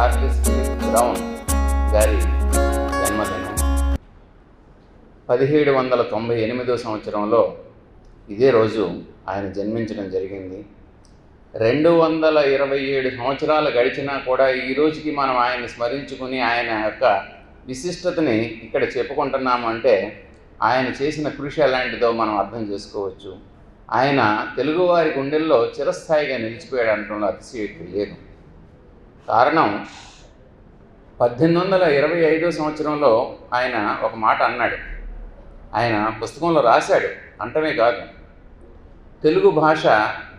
Artist brown గారి జన్మదినం. పదిహేడు వందల తొంభై ఎనిమిదో సంవత్సరంలో ఇదే రోజు ఆయన జన్మించడం జరిగింది. రెండు వందల ఇరవై ఏడు సంవత్సరాలు గడిచినా కూడా ఈ రోజుకి మనం ఆయన్ని స్మరించుకుని ఆయన యొక్క విశిష్టతని ఇక్కడ చెప్పుకుంటున్నాము అంటే ఆయన చేసిన కృషి ఎలాంటిదో మనం అర్థం చేసుకోవచ్చు. ఆయన తెలుగువారి గుండెల్లో చిరస్థాయిగా నిలిచిపోయాడు అనడంలో అతిశయక్తి లేదు. కారణం పద్దెనిమిది వందల ఇరవై ఐదో సంవత్సరంలో ఆయన ఒక మాట అన్నాడు. ఆయన పుస్తకంలో రాశాడు. అంటమే కాదు. తెలుగు భాష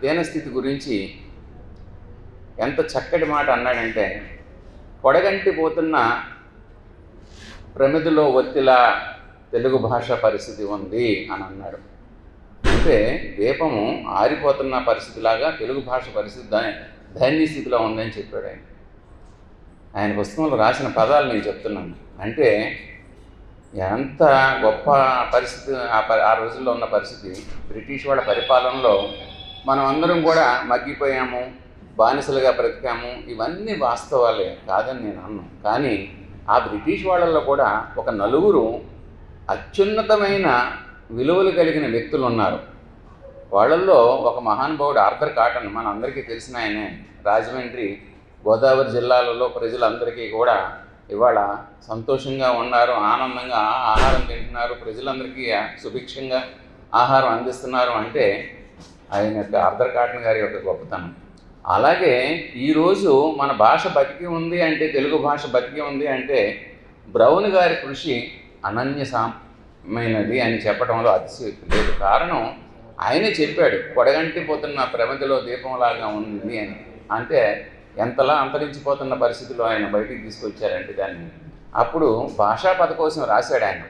దీనస్థితి గురించి ఎంత చక్కటి మాట అన్నాడంటే పొడగంటి పోతున్న ప్రమిదిలో ఒత్తిలా తెలుగు భాష పరిస్థితి ఉంది అని అన్నాడు. అంటే దీపము ఆరిపోతున్న పరిస్థితిలాగా తెలుగు భాష పరిస్థితి దా- స్థితిలో ఉందని చెప్పాడు ఆయన. ఆయన పుస్తకంలో రాసిన పదాలు నేను చెప్తున్నాను. అంటే ఎంత గొప్ప పరిస్థితి ఆ ప- ఆ రోజుల్లో ఉన్న పరిస్థితి బ్రిటిష్ వాళ్ళ పరిపాలనలో మనం అందరం కూడా మగ్గిపోయాము బానిసలుగా బ్రతికాము ఇవన్నీ వాస్తవాలే కాదని నేను అన్నాను కానీ ఆ బ్రిటిష్ వాళ్ళల్లో కూడా ఒక నలుగురు అత్యున్నతమైన విలువలు కలిగిన వ్యక్తులు ఉన్నారు. వాళ్ళల్లో ఒక మహానుభావుడు ఆర్థర్ కాటన్ మన అందరికీ తెలిసిన ఆయనే రాజమండ్రి గోదావరి జిల్లాలలో ప్రజలందరికీ కూడా ఇవాళ సంతోషంగా ఉన్నారు ఆనందంగా ఆహారం తింటున్నారు. ప్రజలందరికీ సుభిక్షంగా ఆహారం అందిస్తున్నారు అంటే ఆయన యొక్క ఆర్థర్ కాటన్ గారి యొక్క గొప్పతనం. అలాగే ఈరోజు మన భాష బతికి ఉంది అంటే తెలుగు భాష బతికి ఉంది అంటే బ్రౌన్ గారి కృషి అనన్యసామైనది అని చెప్పడంలో అతిశయోక్తి లేదు. కారణం ఆయనే చెప్పాడు కొడగంటి పోతున్న ప్రమిదిలో దీపంలాగా ఉంది అని. అంటే ఎంతలా అంతరించిపోతున్న పరిస్థితిలో ఆయన బయటికి తీసుకొచ్చారంటే దాన్ని. అప్పుడు భాషా పద కోసం రాశాడు ఆయన.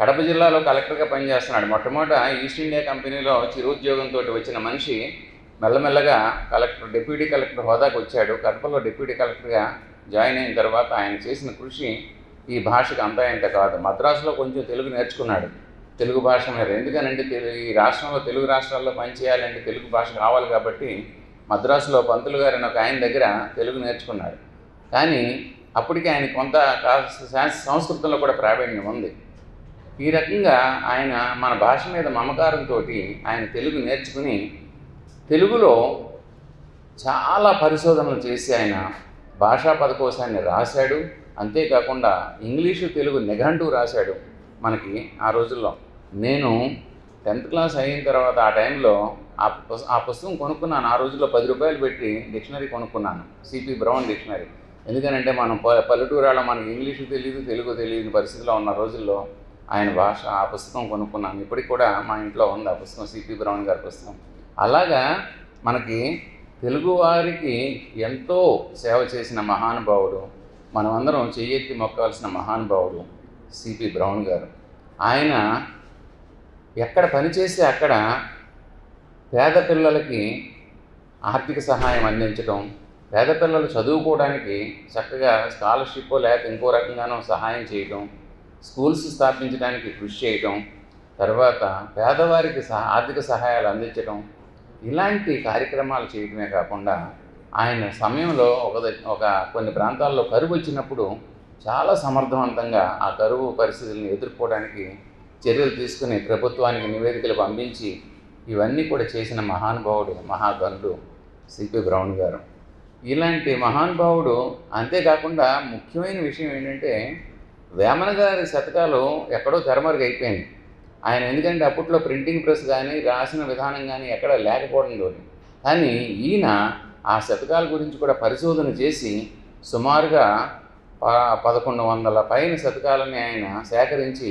కడప జిల్లాలో కలెక్టర్గా పనిచేస్తున్నాడు. మొట్టమొదట ఈస్ట్ ఇండియా కంపెనీలో చిరుద్యోగంతో వచ్చిన మనిషి మెల్లమెల్లగా కలెక్టర్ డిప్యూటీ కలెక్టర్ హోదాకు వచ్చాడు. కడపలో డిప్యూటీ కలెక్టర్గా జాయిన్ అయిన తర్వాత ఆయన చేసిన కృషి ఈ భాషకు అంతా ఇంత కాదు. మద్రాసులో కొంచెం తెలుగు నేర్చుకున్నాడు. తెలుగు భాష మీద. ఎందుకనంటే ఈ రాష్ట్రంలో తెలుగు రాష్ట్రాల్లో పనిచేయాలంటే తెలుగు భాష కావాలి కాబట్టి మద్రాసులో పంతులు గారు ఒక ఆయన దగ్గర తెలుగు నేర్చుకున్నాడు కానీ అప్పటికి ఆయన కొంత కాస్త సంస్కృతంలో కూడా ప్రావీణ్యం ఉంది. ఈ రకంగా ఆయన మన భాష మీద మమకారంతో ఆయన తెలుగు నేర్చుకుని తెలుగులో చాలా పరిశోధనలు చేసి ఆయన భాషా పదకోశాన్ని రాశాడు. అంతేకాకుండా ఇంగ్లీషు తెలుగు నిఘంటు రాశాడు మనకి ఆ రోజుల్లో. నేను టెన్త్ క్లాస్ అయిన తర్వాత ఆ టైంలో ఆ ఆ పుస్తకం కొనుక్కున్నాను. ఆ రోజుల్లో పది రూపాయలు పెట్టి డిక్షనరీ కొనుక్కున్నాను. C P brown dictionary. ఎందుకనంటే మనం ప- పల్లెటూరాలో మనకి ఇంగ్లీషు తెలియదు తెలుగు తెలియని పరిస్థితిలో ఉన్న రోజుల్లో ఆయన భాష ఆ పుస్తకం కొనుక్కున్నాను. ఇప్పటికి కూడా మా ఇంట్లో ఉంది ఆ పుస్తకం సిపి బ్రౌన్ గారి పుస్తకం. అలాగా మనకి తెలుగువారికి ఎంతో సేవ చేసిన మహానుభావుడు మనమందరం చెయ్యెత్తి మొక్కాల్సిన మహానుభావుడు సిపి బ్రౌన్ గారు. ఆయన ఎక్కడ పనిచేస్తే అక్కడ పేద పిల్లలకి ఆర్థిక సహాయం అందించడం పేద పిల్లలు చదువుకోవడానికి చక్కగా స్కాలర్షిప్ లేక ఇంకో రకంగానో సహాయం చేయడం స్కూల్స్ స్థాపించడానికి కృషి చేయడం తర్వాత పేదవారికి సహ ఆర్థిక సహాయాలు అందించడం ఇలాంటి కార్యక్రమాలు చేయడమే కాకుండా ఆయన సమయంలో ఒక ఒక కొన్ని ప్రాంతాల్లో కరువు వచ్చినప్పుడు చాలా సమర్థవంతంగా ఆ కరువు పరిస్థితులను ఎదుర్కోవడానికి చర్యలు తీసుకుని ప్రభుత్వానికి నివేదికలు పంపించి ఇవన్నీ కూడా చేసిన మహానుభావుడు మహాగనుడు సిపి బ్రౌన్ గారు. ఇలాంటి మహానుభావుడు అంతేకాకుండా ముఖ్యమైన విషయం ఏంటంటే వేమన గారి శతకాలు ఎక్కడో తెరమరుగు అయిపోయింది. ఆయన ఎందుకంటే అప్పట్లో ప్రింటింగ్ ప్రెస్ కానీ రాసిన విధానం కానీ ఎక్కడ లేకపోవడంలో కానీ ఈయన ఆ శతకాల గురించి కూడా పరిశోధన చేసి సుమారుగా ప పదకొండు వందల పైన శతకాలని ఆయన సేకరించి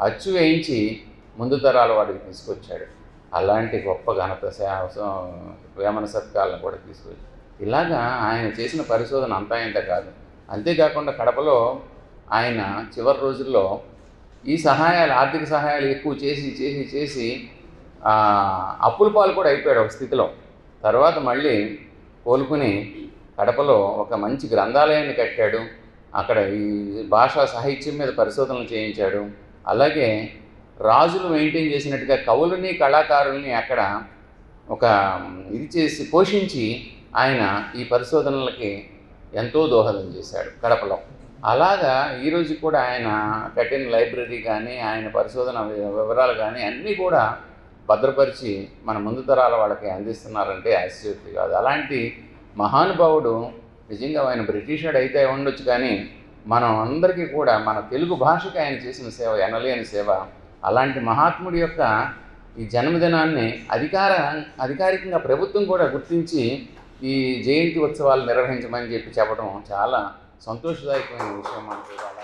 అచ్చు వేయించి ముందు తరాల వాడికి తీసుకొచ్చాడు. అలాంటి గొప్ప ఘనత వేమన సత్కాలను కూడా తీసుకొచ్చాడు ఇలాగా ఆయన చేసిన పరిశోధన అంతా ఇంత కాదు. అంతేకాకుండా కడపలో ఆయన చివరి రోజుల్లో ఈ సహాయాలు ఆర్థిక సహాయాలు ఎక్కువ చేసి చేసి చేసి అప్పుల పాలు కూడా అయిపోయాడు ఒక స్థితిలో. తర్వాత మళ్ళీ కోలుకుని కడపలో ఒక మంచి గ్రంథాలయాన్ని కట్టాడు. అక్కడ ఈ భాషా సాహిత్యం మీద పరిశోధనలు చేయించాడు. అలాగే రాజులు మెయింటైన్ చేసినట్టుగా కవులని కళాకారుల్ని అక్కడ ఒక ఇది చేసి పోషించి ఆయన ఈ పరిశోధనలకి ఎంతో దోహదం చేశాడు కడపలో. అలాగా ఈరోజు కూడా ఆయన కట్టిన లైబ్రరీ కానీ ఆయన పరిశోధన వివరాలు కానీ అన్నీ కూడా భద్రపరిచి మన ముందు తరాల వాళ్ళకి అందిస్తున్నారంటే ఆశ్చర్యం కాదు. అలాంటి మహానుభావుడు నిజంగా ఆయన బ్రిటిషర్డ్ అయితే ఉండొచ్చు కానీ మనం అందరికీ కూడా మన తెలుగు భాషకి ఆయన చేసిన సేవ ఎనలేని సేవ అలాంటి మహాత్ముడి యొక్క ఈ జన్మదినాన్ని అధికార అధికారికంగా ప్రభుత్వం కూడా గుర్తించి ఈ జయంతి ఉత్సవాలు నిర్వహించమని చెప్పి చెప్పడం చాలా సంతోషదాయకమైన విషయం మనకు ఇవాళ